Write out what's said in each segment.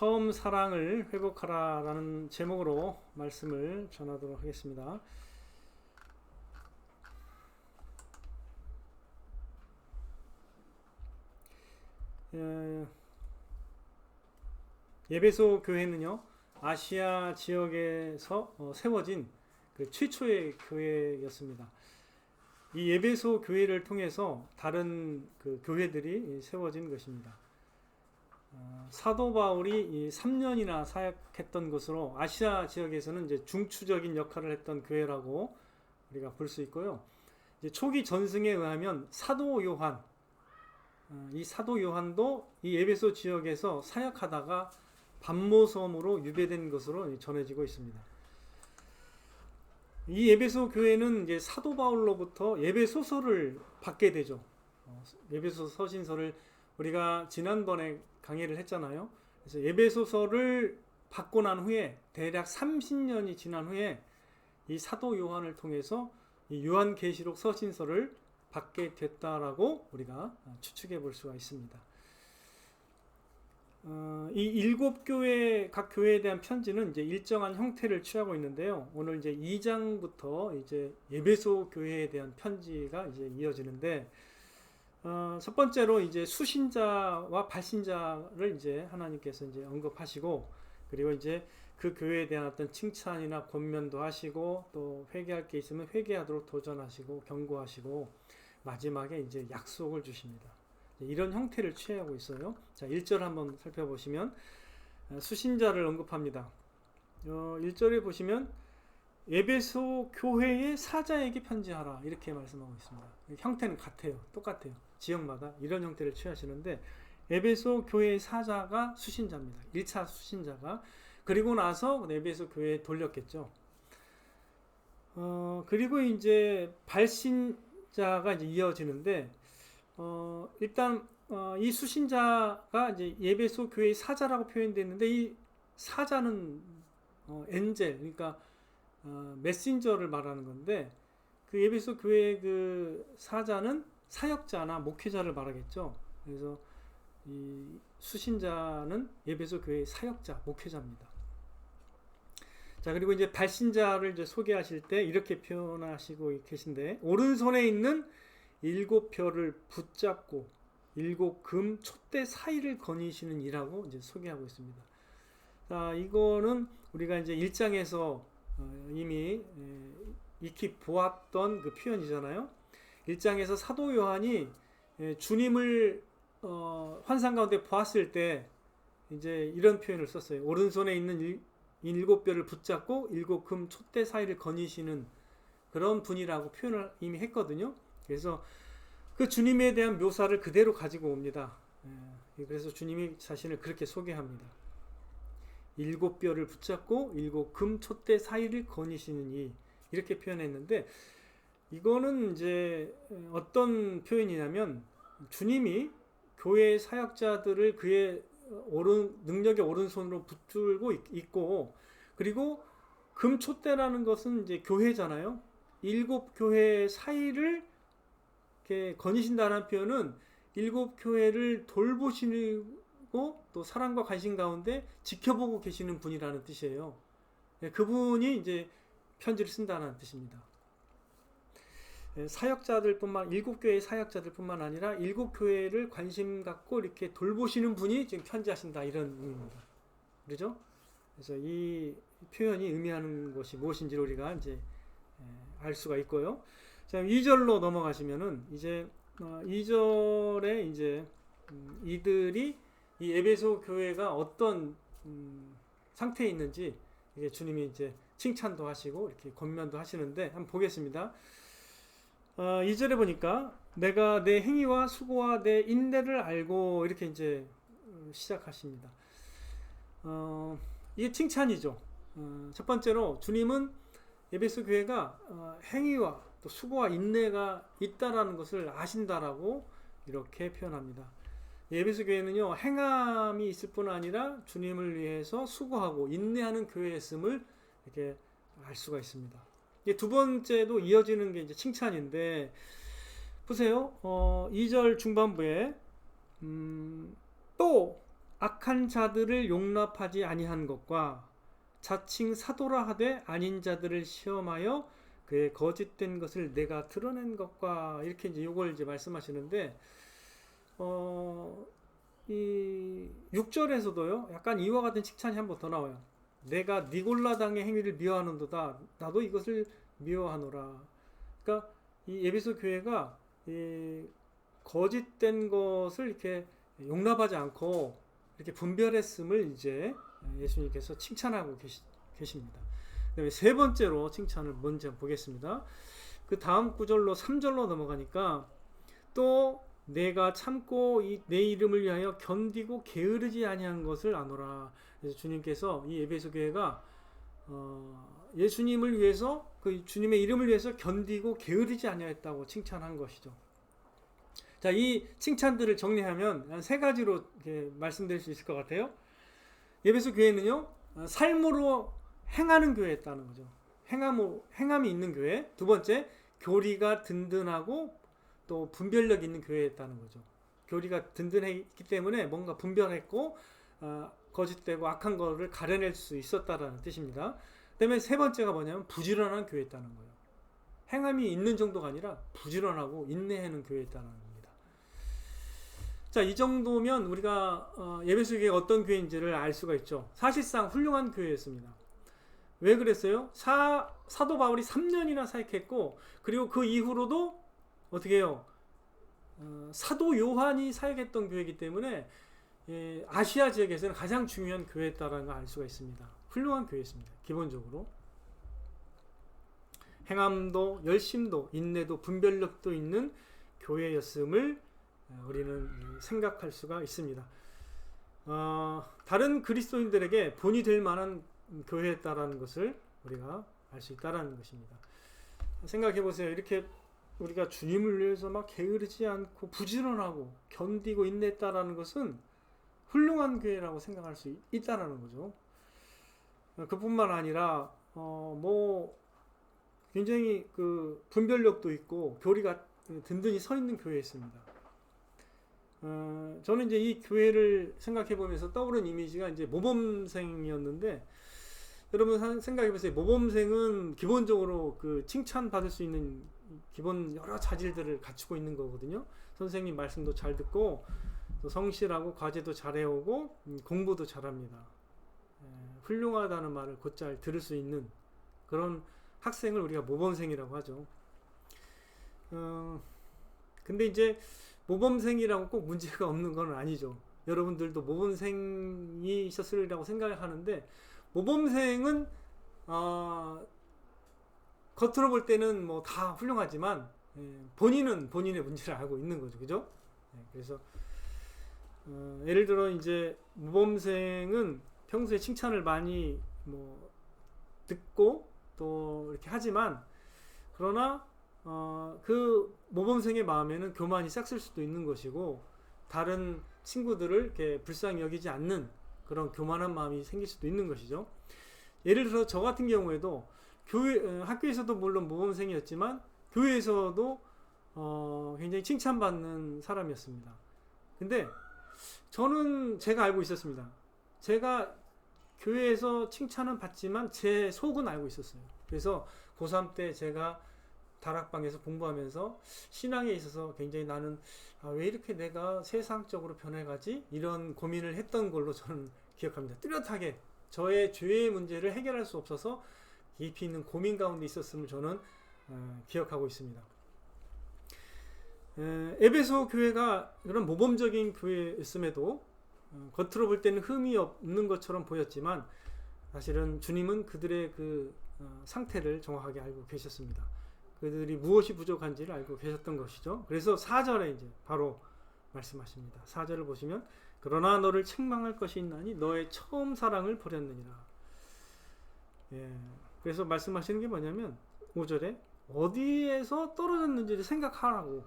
처음 사랑을 회복하라라는 제목으로 말씀을 전하도록 하겠습니다. 예, 예배소 교회는요 아시아 지역에서 어, 세워진 그 최초의 교회였습니다. 이 예배소 교회를 통해서 다른 그 교회들이 세워진 것입니다. 어, 사도 바울이 3년이나 사역했던 것으로 아시아 지역에서는 이제 중추적인 역할을 했던 교회라고 우리가 볼 수 있고요. 초기 전승에 의하면 사도 요한, 어, 이 사도 요한도 이 에베소 지역에서 사역하다가 반모섬으로 유배된 것으로 전해지고 있습니다. 이 에베소 교회는 이제 사도 바울로부터 예배 소설을 받게 되죠. 어, 예배소 서신서를 우리가 지난번에 강의를 했잖아요. 그래서 예배 소설을 받고 난 후에 대략 30년이 지난 후에 이 사도 요한을 통해서 이 요한 계시록 서신서를 받게 됐다라고 우리가 추측해 볼 수가 있습니다. 어, 이 일곱 교회 각 교회에 대한 편지는 이제 일정한 형태를 취하고 있는데요. 오늘 이제 2장부터 이제 예배소 교회에 대한 편지가 이제 이어지는데 어, 첫 번째로 이제 수신자와 발신자를 이제 하나님께서 이제 언급하시고 그리고 이제 그 교회에 대한 어떤 칭찬이나 권면도 하시고 또 회개할 게 있으면 회개하도록 도전하시고 경고하시고 마지막에 이제 약속을 주십니다. 이런 형태를 취하고 있어요. 자, 1절 한번 살펴보시면 어, 수신자를 언급합니다. 어, 1절에 보시면 에베소 교회의 사자에게 편지하라 이렇게 말씀하고 있습니다. 형태는 같아요. 똑같아요. 지역마다 이런 형태를 취하시는데 에베소 교회의 사자가 수신자입니다. 1차 수신자가 그리고 나서 에베소 교회에 돌렸겠죠. 어, 그리고 이제 발신자가 이제 이어지는데 어, 일단 어, 이 수신자가 이제 예배소 교회의 사자라고 표현되어 있는데 이 사자는 어, 엔젤 그러니까 어, 메신저를 말하는 건데 그 예배소 교회의 그 사자는 사역자나 목회자를 말하겠죠. 그래서 이 수신자는 예배소 교회의 사역자, 목회자입니다. 자, 그리고 이제 발신자를 이제 소개하실 때 이렇게 표현하시고 계신데, 오른손에 있는 일곱 별을 붙잡고 일곱 금 촛대 사이를 거니시는 이라고 이제 소개하고 있습니다. 자, 이거는 우리가 이제 일장에서 어, 이미 익히 보았던 그 표현이잖아요. 1장에서 사도 요한이 예, 주님을 어, 환상 가운데 보았을 때 이제 이런 표현을 썼어요. 오른손에 있는 일, 일곱 뼈를 붙잡고 일곱 금 촛대 사이를 거니시는 그런 분이라고 표현을 이미 했거든요. 그래서 그 주님에 대한 묘사를 그대로 가지고 옵니다. 예, 그래서 주님이 자신을 그렇게 소개합니다. 일곱 뼈를 붙잡고 일곱 금 촛대 사이를 거니시는 이 이렇게 표현했는데 이거는 이제 어떤 표현이냐면 주님이 교회 사역자들을 그의 오른 능력의 오른손으로 붙들고 있고 그리고 금촛대라는 것은 이제 교회잖아요. 일곱 교회 사이를 이렇게 거니신다는 표현은 일곱 교회를 돌보시고 또 사랑과 관심 가운데 지켜보고 계시는 분이라는 뜻이에요. 네, 그분이 이제 편지를 쓴다는 뜻입니다. 예, 사역자들뿐만 일곱 교회의 사역자들뿐만 아니라 일곱 교회를 관심 갖고 이렇게 돌보시는 분이 지금 편지하신다 이런 의미입니다. 그렇죠? 그래서 이 표현이 의미하는 것이 무엇인지 우리가 이제 예, 알 수가 있고요. 자, 2절로 넘어가시면은 이제 2절에 어, 이제 음, 이들이 이 에베소 교회가 어떤 음, 상태에 있는지 이게 주님이 이제 칭찬도 하시고 이렇게 권면도 하시는데 한번 보겠습니다. 어, 2절에 보니까 내가 내 행위와 수고와 내 인내를 알고 이렇게 이제 어, 시작하십니다. 어, 이게 칭찬이죠. 어, 첫 번째로 주님은 예배소 교회가 어, 행위와 또 수고와 인내가 있다라는 것을 아신다라고 이렇게 표현합니다. 예배소 교회는요 행함이 있을 뿐 아니라 주님을 위해서 수고하고 인내하는 교회였음을 이렇게 알 수가 있습니다. 두 번째도 이어지는 게 이제 칭찬인데 보세요. 어, 2절 중반부에 음, 또 악한 자들을 용납하지 아니한 것과 자칭 사도라 하되 아닌 자들을 시험하여 그의 거짓된 것을 내가 드러낸 것과 이렇게 이제 요걸 이제 말씀하시는데 어, 이 6절에서도요. 약간 이와 같은 칭찬이 한 번 더 나와요. 내가 니골라당의 행위를 미워하는도다. 나도 이것을 미워하노라. 그러니까 이 에베소 교회가 이 거짓된 것을 이렇게 용납하지 않고 이렇게 분별했음을 이제 예수님께서 칭찬하고 계시, 계십니다. 그다음에 세 번째로 칭찬을 먼저 보겠습니다. 그 다음 구절로 3절로 넘어가니까 또 내가 참고 이 내 이름을 위하여 견디고 게으르지 아니한 것을 아노라. 그래서 주님께서 이 에베소 교회가 어, 예수님을 위해서 그 주님의 이름을 위해서 견디고 게으르지 아니하였다고 칭찬한 것이죠. 자, 이 칭찬들을 정리하면 한 세 가지로 말씀드릴 수 있을 것 같아요. 예배소 교회는요, 어, 삶으로 행하는 교회였다는 거죠. 행함, 행함이 있는 교회. 두 번째, 교리가 든든하고 또 분별력 있는 교회였다는 거죠. 교리가 든든했기 때문에 뭔가 분별했고, 어, 거짓되고 악한 거를 가려낼 수 있었다라는 뜻입니다. 그다음에 세 번째가 뭐냐면 부지런한 교회였다는 거예요. 행함이 있는 정도가 아니라 부지런하고 인내하는 교회였다는 겁니다. 자, 이 정도면 우리가 어, 예배소 교회가 어떤 교회인지를 알 수가 있죠. 사실상 훌륭한 교회였습니다. 왜 그랬어요? 사, 사도 바울이 3년이나 사역했고, 그리고 그 이후로도 어떻게 해요? 어, 사도 요한이 사역했던 교회이기 때문에 예, 아시아 지역에서는 가장 중요한 교회였다는 걸 알 수가 있습니다. 훌륭한 교회였습니다. 기본적으로. 행함도, 열심도, 인내도, 분별력도 있는 교회였음을 어, 우리는 생각할 수가 있습니다. 어, 다른 그리스도인들에게 본이 될 만한 교회였다라는 것을 우리가 알 수 있다라는 것입니다. 생각해 보세요. 이렇게 우리가 주님을 위해서 막 게으르지 않고 부지런하고 견디고 인냈다라는 것은 훌륭한 교회라고 생각할 수 있다라는 거죠. 그뿐만 아니라 어 뭐 굉장히 그 분별력도 있고 교리가 든든히 서 있는 교회였습니다. 어, 저는 이제 이 교회를 생각해 보면서 떠오른 이미지가 이제 모범생이었는데 여러분 생각해 보세요. 모범생은 기본적으로 그 칭찬 받을 수 있는 기본 여러 자질들을 갖추고 있는 거거든요. 선생님 말씀도 잘 듣고 성실하고 과제도 잘 해오고 음, 공부도 잘합니다. 에, 훌륭하다는 말을 곧잘 들을 수 있는 그런 학생을 우리가 모범생이라고 하죠. 어, 근데 이제 모범생이라고 꼭 문제가 없는 건 아니죠. 여러분들도 모범생이셨으리라고 생각을 하는데 모범생은 어, 겉으로 볼 때는 뭐 다 훌륭하지만 예, 본인은 본인의 문제를 알고 있는 거죠, 그죠? 예, 그래서 어, 예를 들어 이제 모범생은 평소에 칭찬을 많이 뭐 듣고 또 이렇게 하지만 그러나 어, 그 모범생의 마음에는 교만이 싹쓸 수도 있는 것이고 다른 친구들을 이렇게 불쌍히 여기지 않는 그런 교만한 마음이 생길 수도 있는 것이죠. 예를 들어 저 같은 경우에도 교회 어, 학교에서도 물론 모범생이었지만 교회에서도 어, 굉장히 칭찬받는 사람이었습니다. 근데 저는 제가 알고 있었습니다. 제가 교회에서 칭찬은 받지만 제 속은 알고 있었어요. 그래서 고3 때 제가 다락방에서 공부하면서 신앙에 있어서 굉장히 나는 아, 왜 이렇게 내가 세상적으로 변해가지? 이런 고민을 했던 걸로 저는 기억합니다. 뚜렷하게 저의 죄의 문제를 해결할 수 없어서 깊이 있는 고민 가운데 있었음을 저는 어, 기억하고 있습니다. 에, 에베소 교회가 그런 모범적인 교회였음에도 어, 겉으로 볼 때는 흠이 없는 것처럼 보였지만 사실은 주님은 그들의 그 어, 상태를 정확하게 알고 계셨습니다. 그들이 무엇이 부족한지를 알고 계셨던 것이죠. 그래서 4절에 이제 바로 말씀하십니다. 4절을 보시면 그러나 너를 책망할 것이 있나니 너의 처음 사랑을 버렸느니라. 예. 그래서 말씀하시는 게 뭐냐면 5절에 어디에서 떨어졌는지를 생각하라고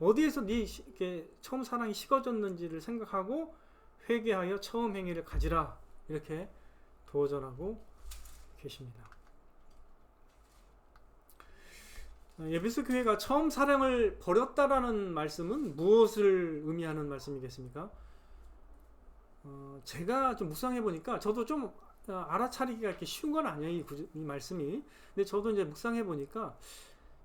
어디에서 네 처음 사랑이 식어졌는지를 생각하고 회개하여 처음 행위를 가지라 이렇게 도전하고 계십니다. 예비스 교회가 처음 사랑을 버렸다라는 말씀은 무엇을 의미하는 말씀이겠습니까? 어, 제가 좀 묵상해 보니까 저도 좀 어, 알아차리기가 이렇게 쉬운 건 아니에요 이, 구절- 이 말씀이. 근데 저도 이제 묵상해 보니까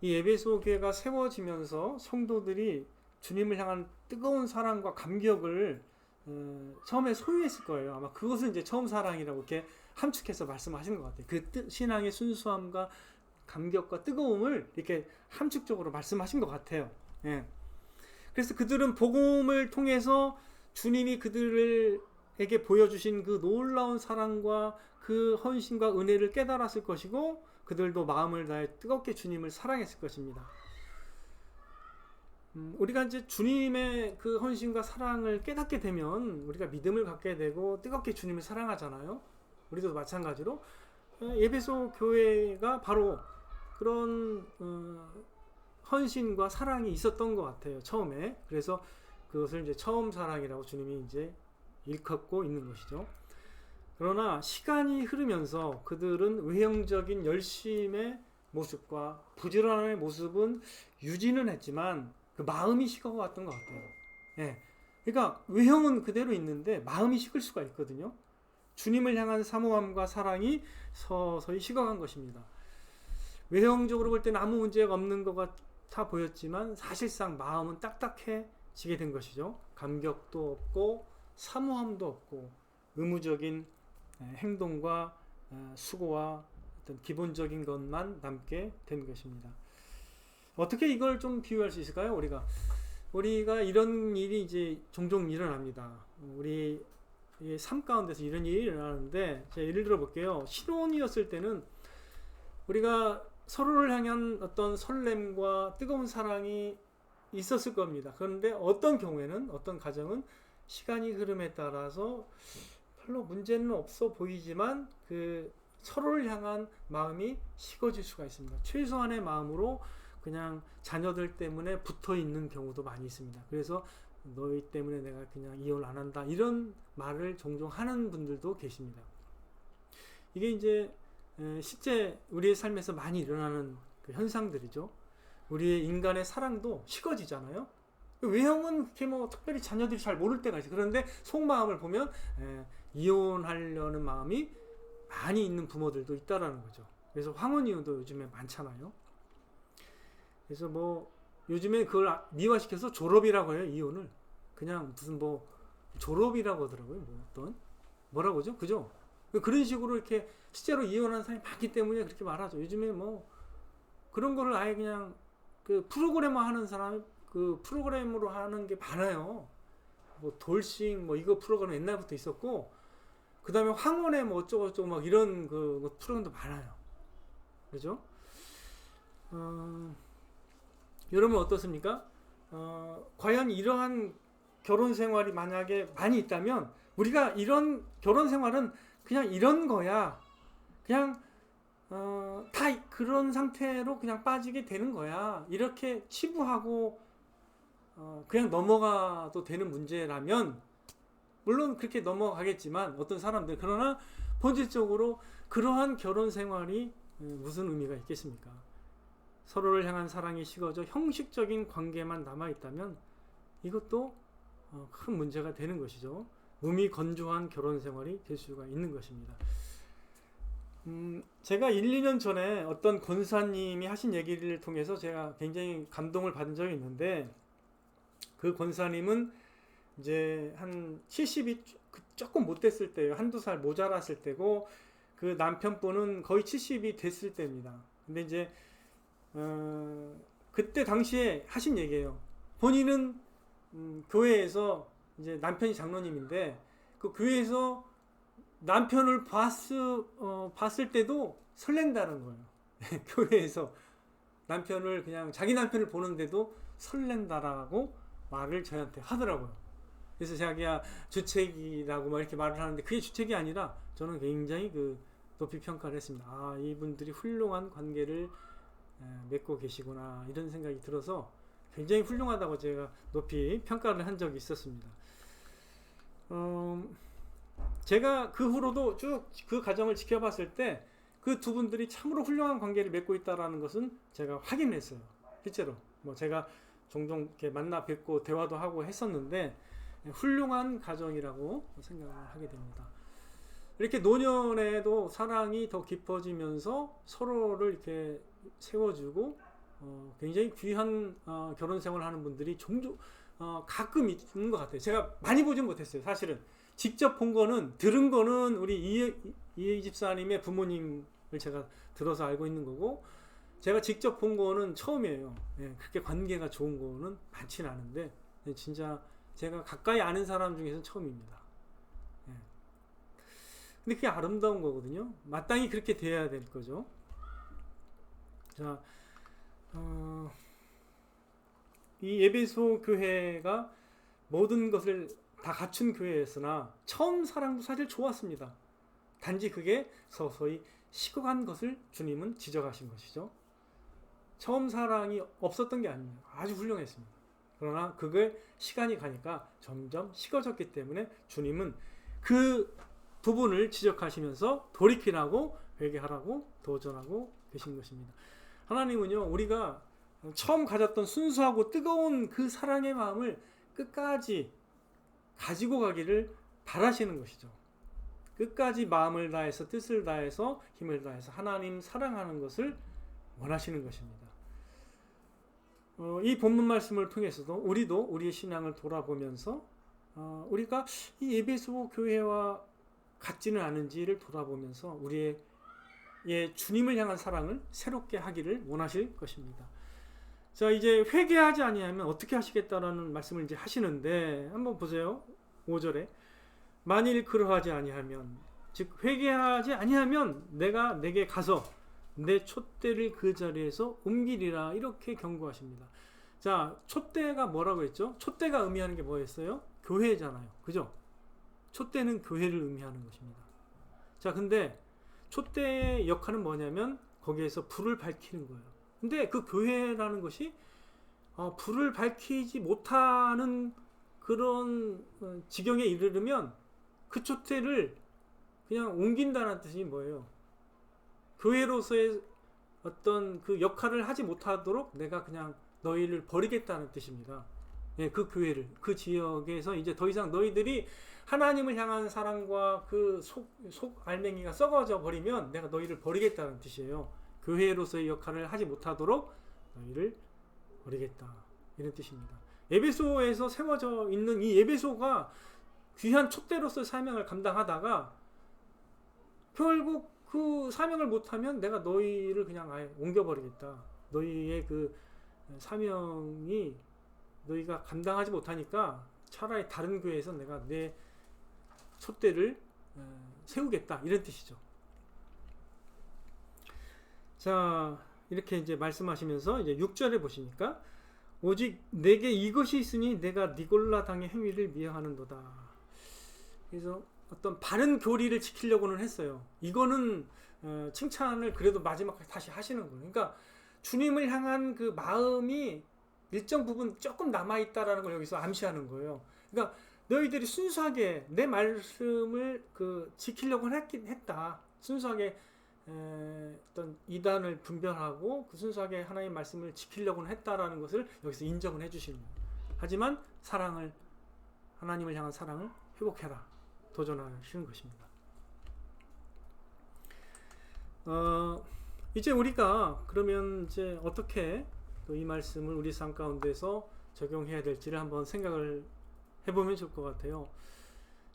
이 에베소 교회가 세워지면서 성도들이 주님을 향한 뜨거운 사랑과 감격을 어, 처음에 소유했을 거예요. 아마 그것을 이제 처음 사랑이라고 이렇게 함축해서 말씀하시는 것 같아요. 그 뜻- 신앙의 순수함과 감격과 뜨거움을 이렇게 함축적으로 말씀하신 것 같아요. 예. 그래서 그들은 복음을 통해서 주님이 그들 에게 보여주신 그 놀라운 사랑과 그 헌신과 은혜를 깨달았을 것이고 그들도 마음을 다해 뜨겁게 주님을 사랑했을 것입니다. 음, 우리가 이제 주님의 그 헌신과 사랑을 깨닫게 되면 우리가 믿음을 갖게 되고 뜨겁게 주님을 사랑하잖아요. 우리도 마찬가지로 어, 예배소 교회가 바로 그런 어, 헌신과 사랑이 있었던 것 같아요. 처음에 그래서 그것을 이제 처음 사랑이라고 주님이 이제 일컫고 있는 것이죠. 그러나 시간이 흐르면서 그들은 외형적인 열심의 모습과 부지런함의 모습은 유지는 했지만 그 마음이 식어갔던 것 같아요. 예. 그러니까 외형은 그대로 있는데 마음이 식을 수가 있거든요. 주님을 향한 사모함과 사랑이 서서히 식어간 것입니다. 외형적으로 볼 때는 아무 문제가 없는 것 같아 보였지만 사실상 마음은 딱딱해지게 된 것이죠. 감격도 없고 사모함도 없고 의무적인 에, 행동과 어, 수고와 어떤 기본적인 것만 남게 된 것입니다. 어떻게 이걸 좀 비유할 수 있을까요? 우리가 우리가 이런 일이 이제 종종 일어납니다. 우리 이삶 가운데서 이런 일이 일어나는데 제가 예를 들어 볼게요. 신혼이었을 때는 우리가 서로를 향한 어떤 설렘과 뜨거운 사랑이 있었을 겁니다. 그런데 어떤 경우에는 어떤 가정은 시간이 흐름에 따라서 별로 문제는 없어 보이지만 그 서로를 향한 마음이 식어질 수가 있습니다. 최소한의 마음으로 그냥 자녀들 때문에 붙어 있는 경우도 많이 있습니다. 그래서 너희 때문에 내가 그냥 이혼 안 한다 이런 말을 종종 하는 분들도 계십니다. 이게 이제 에, 실제 우리의 삶에서 많이 일어나는 그 현상들이죠. 우리의 인간의 사랑도 식어지잖아요. 외형은 뭐 특별히 자녀들이 잘 모를 때가 있어요. 그런데 속마음을 보면 에, 이혼하려는 마음이 많이 있는 부모들도 있다라는 거죠. 그래서 황혼 이혼도 요즘에 많잖아요. 그래서 뭐 요즘에 그걸 아- 미화시켜서 졸업이라고 해요 이혼을 그냥 무슨 뭐 졸업이라고 하더라고요 뭐 어떤 뭐라고 죠 그죠 그런 식으로 이렇게 실제로 이혼한 사람이 많기 때문에 그렇게 말하죠 요즘에 뭐 그런 거를 아예 그냥 그 프로그래머 하는 사람이 그 프로그램으로 하는 게 많아요 뭐 돌싱 뭐 이거 프로그램 옛날부터 있었고 그 다음에 황혼에 뭐 어쩌고저쩌고 막 이런 그 프로그램도 많아요 그죠 어, 여러분 어떻습니까? 어, 과연 이러한 결혼 생활이 만약에 많이 있다면 우리가 이런 결혼 생활은 그냥 이런 거야. 그냥 어, 다 그런 상태로 그냥 빠지게 되는 거야. 이렇게 치부하고 어, 그냥 넘어가도 되는 문제라면 물론 그렇게 넘어가겠지만 어떤 사람들 그러나 본질적으로 그러한 결혼 생활이 음, 무슨 의미가 있겠습니까? 서로를 향한 사랑이 식어져 형식적인 관계만 남아 있다면 이것도 어, 큰 문제가 되는 것이죠. 몸이 건조한 결혼 생활이 될 수가 있는 것입니다. 음, 제가 1, 2년 전에 어떤 권사님이 하신 얘기를 통해서 제가 굉장히 감동을 받은 적이 있는데 그 권사님은 이제 한 70이 조금 못 됐을 때예요. 한두 살 모자랐을 때고 그 남편분은 거의 70이 됐을 때입니다. 근데 이제 어, 그때 당시에 하신 얘기예요. 본인은 음, 교회에서 이제 남편이 장로님인데 그 교회에서 남편을 봤을, 어, 봤을 때도 설렌다는 거예요. 교회에서 남편을 그냥 자기 남편을 보는데도 설렌다라고 말을 저한테 하더라고요. 그래서 자기야 주책이라고 막 이렇게 말을 하는데 그게 주책이 아니라 저는 굉장히 그 높이 평가를 했습니다. 아 이분들이 훌륭한 관계를 에, 맺고 계시구나 이런 생각이 들어서 굉장히 훌륭하다고 제가 높이 평가를 한 적이 있었습니다. 어, 제가 그 후로도 쭉 그 과정을 지켜봤을 때 그 두 분들이 참으로 훌륭한 관계를 맺고 있다라는 것은 제가 확인했어요. 실제로 뭐 제가 종종 이렇게 만나 뵙고 대화도 하고 했었는데 훌륭한 가정이라고 생각을 하게 됩니다. 이렇게 노년에도 사랑이 더 깊어지면서 서로를 이렇게 세워주고 어, 굉장히 귀한 어, 결혼 생활 하는 분들이 종종 어, 가끔 있는 것 같아요. 제가 많이 보진 못했어요. 사실은 직접 본 거는 들은 거는 우리 이해 집사님의 부모님을 제가 들어서 알고 있는 거고 제가 직접 본 거는 처음이에요. 예, 그렇게 관계가 좋은 거는 많지는 않은데 예, 진짜 제가 가까이 아는 사람 중에서는 처음입니다. 예. 근데 그게 아름다운 거거든요. 마땅히 그렇게 돼야 될 거죠. 자, 어, 이 예배소 교회가 모든 것을 다 갖춘 교회였으나 처음 사랑도 사실 좋았습니다. 단지 그게 서서히 식어간 것을 주님은 지적하신 것이죠. 처음 사랑이 없었던 게 아닙니다. 아주 훌륭했습니다. 그러나 그게 시간이 가니까 점점 식어졌기 때문에 주님은 그 부분을 지적하시면서 돌이키라고 회개하라고 도전하고 계신 것입니다. 하나님은요, 우리가 처음 가졌던 순수하고 뜨거운 그 사랑의 마음을 끝까지 가지고 가기를 바라시는 것이죠. 끝까지 마음을 다해서 뜻을 다해서 힘을 다해서 하나님 사랑하는 것을 원하시는 것입니다. 어, 이 본문 말씀을 통해서도 우리도 우리의 신앙을 돌아보면서 어, 우리가 이 예배소 교회와 같지는 않은지를 돌아보면서 우리의 예, 주님을 향한 사랑을 새롭게 하기를 원하실 것입니다. 자, 이제 회개하지 아니하면 어떻게 하시겠다라는 말씀을 이제 하시는데 한번 보세요. 5절에 만일 그러하지 아니하면 즉 회개하지 아니하면 내가 내게 가서 내 촛대를 그 자리에서 옮기리라 이렇게 경고하십니다. 자, 촛대가 뭐라고 했죠? 촛대가 의미하는 게 뭐였어요? 교회잖아요. 그죠? 촛대는 교회를 의미하는 것입니다. 자, 근데 촛대의 역할은 뭐냐면 거기에서 불을 밝히는 거예요. 근데 그 교회라는 것이 어, 불을 밝히지 못하는 그런 어, 지경에 이르르면 그 촛대를 그냥 옮긴다는 뜻이 뭐예요? 교회로서의 어떤 그 역할을 하지 못하도록 내가 그냥 너희를 버리겠다는 뜻입니다. 예, 그 교회를 그 지역에서 이제 더 이상 너희들이 하나님을 향한 사랑과 그 속 속 알맹이가 썩어져 버리면 내가 너희를 버리겠다는 뜻이에요. 교회로서의 역할을 하지 못하도록 너희를 버리겠다 이런 뜻입니다. 예배소에서 세워져 있는 이 예배소가 귀한 촛대로서 사명을 감당하다가 결국 그 사명을 못하면 내가 너희를 그냥 아예 옮겨버리겠다. 너희의 그 사명이 너희가 감당하지 못하니까 차라리 다른 교회에서 내가 내 촛대를 세우겠다 이런 뜻이죠. 자 이렇게 이제 말씀하시면서 이제 6절에 보시니까 오직 내게 이것이 있으니 내가 니골라 당의 행위를 미워하는도다. 그래서 어떤 바른 교리를 지키려고는 했어요. 이거는 어, 칭찬을 그래도 마지막까지 다시 하시는 거예요. 그러니까 주님을 향한 그 마음이 일정 부분 조금 남아 있다라는 걸 여기서 암시하는 거예요. 그러니까 너희들이 순수하게 내 말씀을 그 지키려고 했긴 했다. 순수하게 에, 어떤 이단을 분별하고 그 순수하게 하나님 말씀을 지키려고는 했다라는 것을 여기서 인정을 해주시는 거예요. 하지만 사랑을 하나님을 향한 사랑을 회복해라 도전하시는 것입니다. 어, 이제 우리가 그러면 이제 어떻게 또이 말씀을 우리 삶 가운데서 적용해야 될지를 한번 생각을 해보면 좋을 것 같아요.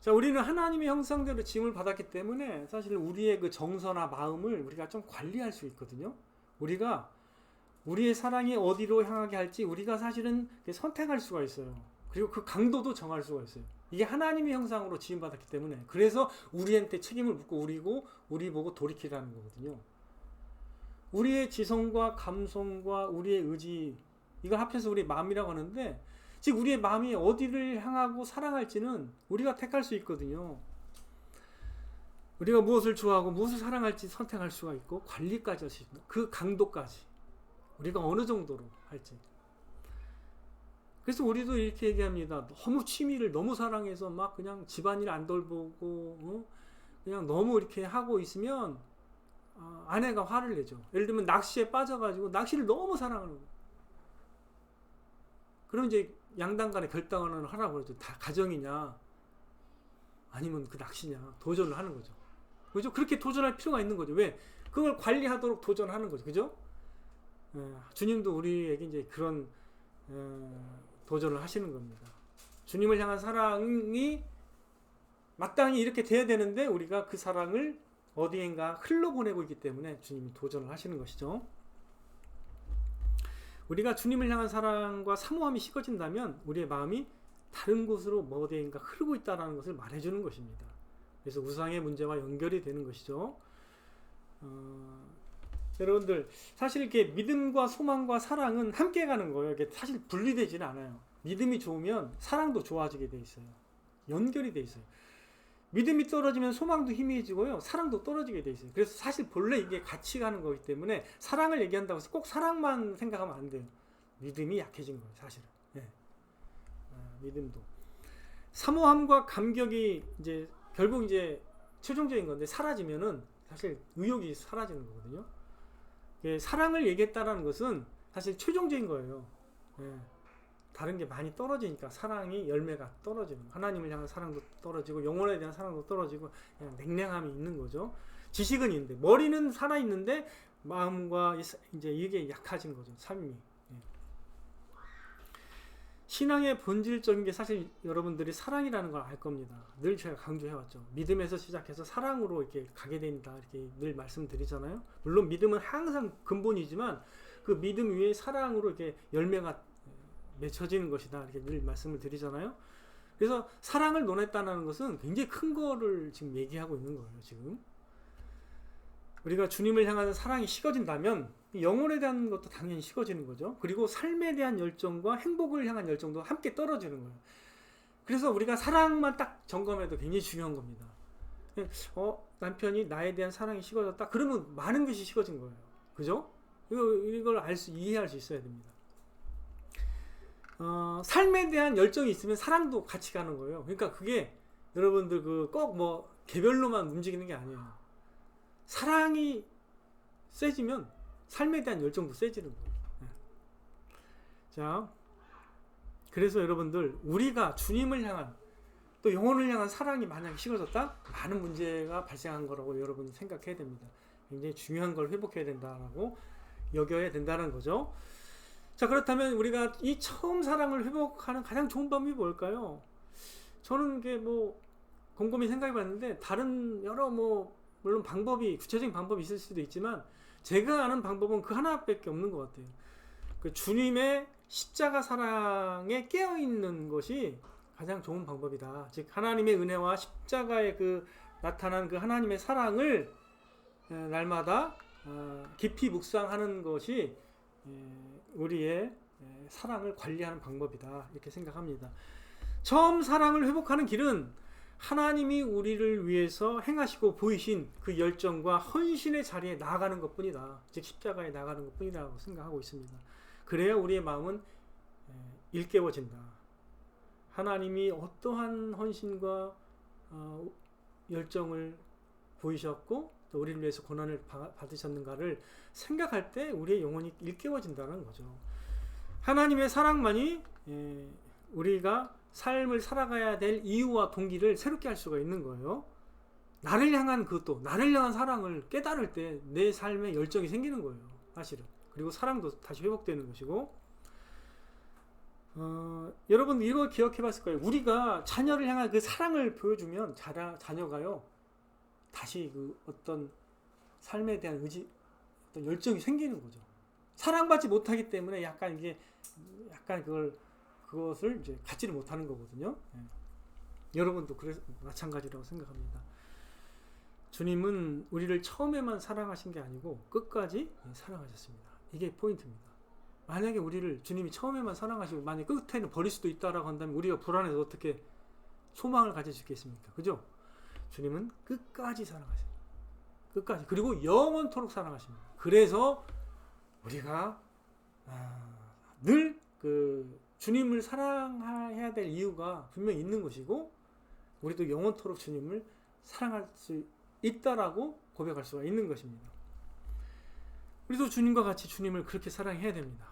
자, 우리는 하나님의 형상대로 지음을 받았기 때문에 사실 우리의 그 정서나 마음을 우리가 좀 관리할 수 있거든요. 우리가 우리의 사랑이 어디로 향하게 할지 우리가 사실은 선택할 수가 있어요. 그리고 그 강도도 정할 수가 있어요. 이게 하나님의 형상으로 지음받았기 때문에 그래서 우리한테 책임을 묻고 우리고 우리 보고 돌이키라는 거거든요. 우리의 지성과 감성과 우리의 의지 이걸 합해서 우리 마음이라고 하는데 즉 우리의 마음이 어디를 향하고 사랑할지는 우리가 택할 수 있거든요. 우리가 무엇을 좋아하고 무엇을 사랑할지 선택할 수가 있고 관리까지 할 수 있는 그 강도까지 우리가 어느 정도로 할지. 그래서 우리도 이렇게 얘기합니다. 너무 취미를 너무 사랑해서 막 그냥 집안일 안 돌보고 어? 그냥 너무 이렇게 하고 있으면 어, 아내가 화를 내죠. 예를 들면 낚시에 빠져가지고 낚시를 너무 사랑하는 거예요. 그럼 이제 양당 간에 결단을 하라고 그러죠. 다 가정이냐 아니면 그 낚시냐 도전을 하는 거죠. 그죠? 그렇게 도전할 필요가 있는 거죠. 왜? 그걸 관리하도록 도전하는 거죠. 그죠? 예, 주님도 우리에게 이제 그런 어, 도전을 하시는 겁니다. 주님을 향한 사랑이 마땅히 이렇게 돼야 되는데 우리가 그 사랑을 어디엔가 흘러보내고 있기 때문에 주님이 도전을 하시는 것이죠. 우리가 주님을 향한 사랑과 사모함이 식어진다면 우리의 마음이 다른 곳으로 뭐 어디엔가 흐르고 있다는 것을 말해주는 것입니다. 그래서 우상의 문제와 연결이 되는 것이죠. 어, 여러분들 사실 이렇게 믿음과 소망과 사랑은 함께 가는 거예요. 이게 사실 분리되지는 않아요. 믿음이 좋으면 사랑도 좋아지게 돼 있어요. 연결이 돼 있어요. 믿음이 떨어지면 소망도 희미해지고요. 사랑도 떨어지게 돼 있어요. 그래서 사실 본래 이게 같이 가는 거기 때문에 사랑을 얘기한다고 해서 꼭 사랑만 생각하면 안 돼요. 믿음이 약해진 거예요, 사실은. 예. 아, 믿음도. 사모함과 감격이 이제 결국 이제 최종적인 건데 사라지면은 사실 의욕이 사라지는 거거든요. 예, 사랑을 얘기했다라는 것은 사실 최종적인 거예요. 예. 다른 게 많이 떨어지니까 사랑이 열매가 떨어지는 하나님을 향한 사랑도 떨어지고 영혼에 대한 사랑도 떨어지고 그냥 냉랭함이 있는 거죠. 지식은 있는데 머리는 살아 있는데 마음과 이제 이게 약해진 거죠. 삶이. 예. 신앙의 본질적인 게 사실 여러분들이 사랑이라는 걸 알 겁니다. 늘 제가 강조해왔죠. 믿음에서 시작해서 사랑으로 이렇게 가게 된다. 이렇게 늘 말씀드리잖아요. 물론 믿음은 항상 근본이지만 그 믿음 위에 사랑으로 이렇게 열매가 맺혀지는 것이다. 이렇게 늘 말씀을 드리잖아요. 그래서 사랑을 논했다는 것은 굉장히 큰 거를 지금 얘기하고 있는 거예요. 지금 우리가 주님을 향하는 사랑이 식어진다면 영혼에 대한 것도 당연히 식어지는 거죠. 그리고 삶에 대한 열정과 행복을 향한 열정도 함께 떨어지는 거예요. 그래서 우리가 사랑만 딱 점검해도 굉장히 중요한 겁니다. 어, 남편이 나에 대한 사랑이 식어졌다? 그러면 많은 것이 식어진 거예요. 그죠? 이거, 이걸 알 수, 이해할 수 있어야 됩니다. 어, 삶에 대한 열정이 있으면 사랑도 같이 가는 거예요. 그러니까 그게 여러분들 그 꼭 뭐 개별로만 움직이는 게 아니에요. 사랑이 세지면 삶에 대한 열정도 세지는 거예요. 네. 자, 그래서 여러분들 우리가 주님을 향한 또 영혼을 향한 사랑이 만약에 식어졌다 많은 문제가 발생한 거라고 여러분 생각해야 됩니다. 굉장히 중요한 걸 회복해야 된다라고 여겨야 된다는 거죠. 자 그렇다면 우리가 이 처음 사랑을 회복하는 가장 좋은 방법이 뭘까요? 저는 이게 뭐 곰곰이 생각해 봤는데 다른 여러 뭐 물론 방법이 구체적인 방법이 있을 수도 있지만 제가 아는 방법은 그 하나밖에 없는 것 같아요. 그 주님의 십자가 사랑에 깨어 있는 것이 가장 좋은 방법이다. 즉 하나님의 은혜와 십자가의 그 나타난 그 하나님의 사랑을 날마다 어, 깊이 묵상하는 것이 우리의 사랑을 관리하는 방법이다. 이렇게 생각합니다. 처음 사랑을 회복하는 길은 하나님이 우리를 위해서 행하시고 보이신 그 열정과 헌신의 자리에 나아가는 것 뿐이다. 즉, 십자가에 나가는 것 뿐이라고 생각하고 있습니다. 그래야 우리의 마음은 일깨워진다. 하나님이 어떠한 헌신과 어, 열정을 보이셨고 또 우리를 위해서 고난을 받으셨는가를 생각할 때 우리의 영혼이 일깨워진다는 거죠. 하나님의 사랑만이 우리가 삶을 살아가야 될 이유와 동기를 새롭게 할 수가 있는 거예요. 나를 향한 그것도 나를 향한 사랑을 깨달을 때 내 삶에 열정이 생기는 거예요. 사실은. 그리고 사랑도 다시 회복되는 것이고 어, 여러분 이거 기억해 봤을 거예요. 우리가 자녀를 향한 그 사랑을 보여주면 자라, 자녀가요. 다시 그 어떤 삶에 대한 의지, 어떤 열정이 생기는 거죠. 사랑받지 못하기 때문에 약간 이게 약간 그걸 그것을 이제 갖지를 못하는 거거든요. 예. 여러분도 그래 마찬가지라고 생각합니다. 주님은 우리를 처음에만 사랑하신 게 아니고 끝까지 사랑하셨습니다. 이게 포인트입니다. 만약에 우리를 주님이 처음에만 사랑하시고 만약 끝에는 버릴 수도 있다라고 한다면 우리가 불안해서 어떻게 소망을 가질 수 있겠습니까? 그죠? 주님은 끝까지 사랑하십니다. 끝까지 그리고 영원토록 사랑하십니다. 그래서 우리가 아, 늘그 주님을 사랑해야 될 이유가 분명히 있는 것이고 우리도 영원토록 주님을 사랑할 수 있다라고 고백할 수가 있는 것입니다. 우리도 주님과 같이 주님을 그렇게 사랑해야 됩니다.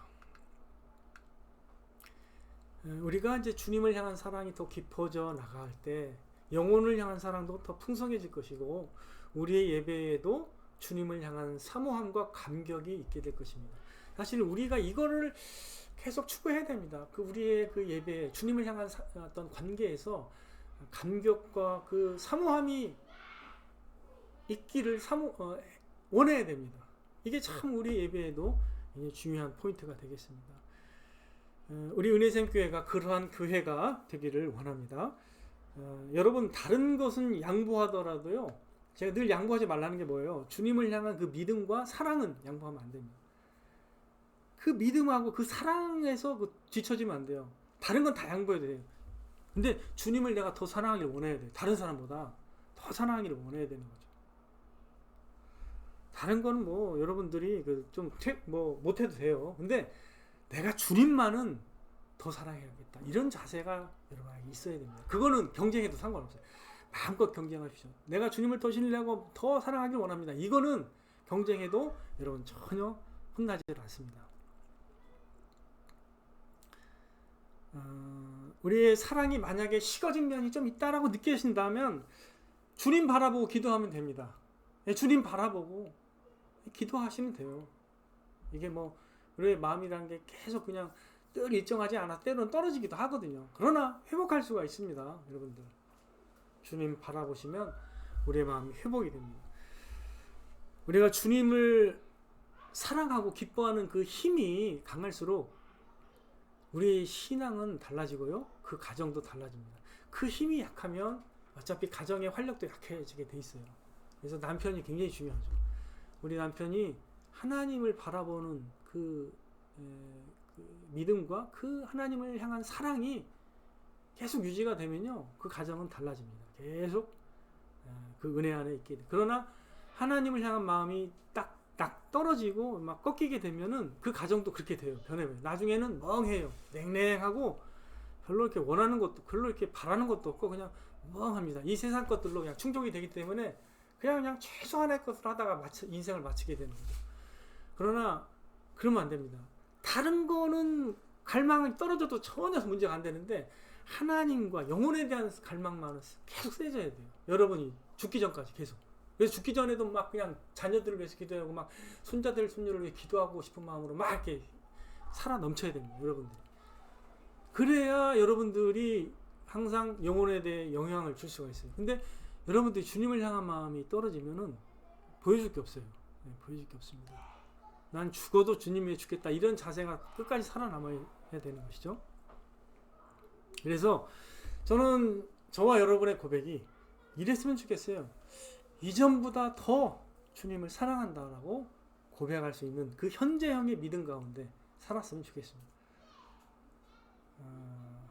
에, 우리가 이제 주님을 향한 사랑이 더 깊어져 나갈 때 영혼을 향한 사랑도 더 풍성해질 것이고 우리의 예배에도 주님을 향한 사모함과 감격이 있게 될 것입니다. 사실 우리가 이거를 계속 추구해야 됩니다. 그 우리의 그 예배, 주님을 향한 사- 어떤 관계에서 감격과 그 사모함이 있기를 사모 어, 원해야 됩니다. 이게 참 우리 예배에도 중요한 포인트가 되겠습니다. 어, 우리 은혜생 교회가 그러한 교회가 되기를 원합니다. 어, 여러분 다른 것은 양보하더라도요. 제가 늘 양보하지 말라는 게 뭐예요? 주님을 향한 그 믿음과 사랑은 양보하면 안 됩니다. 그 믿음하고 그 사랑에서 그 뒤처지면 안 돼요. 다른 건 다 양보해야 돼요. 근데 주님을 내가 더 사랑하기를 원해야 돼요. 다른 사람보다 더 사랑하기를 원해야 되는 거죠. 다른 건뭐 여러분들이 그 좀뭐 못해도 돼요. 근데 내가 주님만은 더 사랑해야겠다. 이런 자세가 여러분에게 있어야 됩니다. 그거는 경쟁해도 상관없어요. 마음껏 경쟁하십시오. 내가 주님을 더 신뢰하고 더 사랑하길 원합니다. 이거는 경쟁해도 여러분 전혀 혼나지 않습니다. 어, 우리의 사랑이 만약에 식어진 면이 좀 있다라고 느끼신다면 주님 바라보고 기도하면 됩니다. 예, 주님 바라보고 기도하시면 돼요. 이게 뭐 우리의 마음이라는 게 계속 그냥 늘 일정하지 않아 때로는 떨어지기도 하거든요. 그러나 회복할 수가 있습니다, 여러분들. 주님 바라보시면 우리의 마음이 회복이 됩니다. 우리가 주님을 사랑하고 기뻐하는 그 힘이 강할수록 우리의 신앙은 달라지고요. 그 가정도 달라집니다. 그 힘이 약하면 어차피 가정의 활력도 약해지게 돼 있어요. 그래서 남편이 굉장히 중요하죠. 우리 남편이 하나님을 바라보는 그, 에, 그 믿음과 그 하나님을 향한 사랑이 계속 유지가 되면요. 그 가정은 달라집니다. 계속 에, 그 은혜 안에 있게 돼. 그러나 하나님을 향한 마음이 딱, 딱 떨어지고 막 꺾이게 되면은 그 가정도 그렇게 돼요. 변해요. 나중에는 멍해요. 냉랭하고 별로 이렇게 원하는 것도, 별로 이렇게 바라는 것도 없고 그냥 멍합니다. 이 세상 것들로 그냥 충족이 되기 때문에 그냥 그냥 최소한의 것을 하다가 마치, 인생을 마치게 되는 거죠. 그러나 그러면 안 됩니다. 다른 거는 갈망이 떨어져도 전혀 문제가 안 되는데 하나님과 영혼에 대한 갈망만은 계속 세져야 돼요. 여러분이 죽기 전까지 계속. 그래서 죽기 전에도 막 그냥 자녀들을 위해서 기도하고 막 손자들 손녀를 위해 기도하고 싶은 마음으로 막 이렇게 살아 넘쳐야 됩니다. 여러분들이. 그래야 여러분들이 항상 영혼에 대해 영향을 줄 수가 있어요. 근데 여러분들이 주님을 향한 마음이 떨어지면은 보여줄 게 없어요. 네, 보여줄 게 없습니다. 난 죽어도 주님 위해 죽겠다. 이런 자세가 끝까지 살아남아야 되는 것이죠. 그래서 저는 저와 여러분의 고백이 이랬으면 좋겠어요. 이전보다 더 주님을 사랑한다라고 고백할 수 있는 그 현재형의 믿음 가운데 살았으면 좋겠습니다. 어,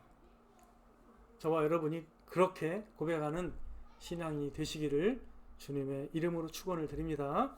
저와 여러분이 그렇게 고백하는 신앙이 되시기를 주님의 이름으로 축원을 드립니다.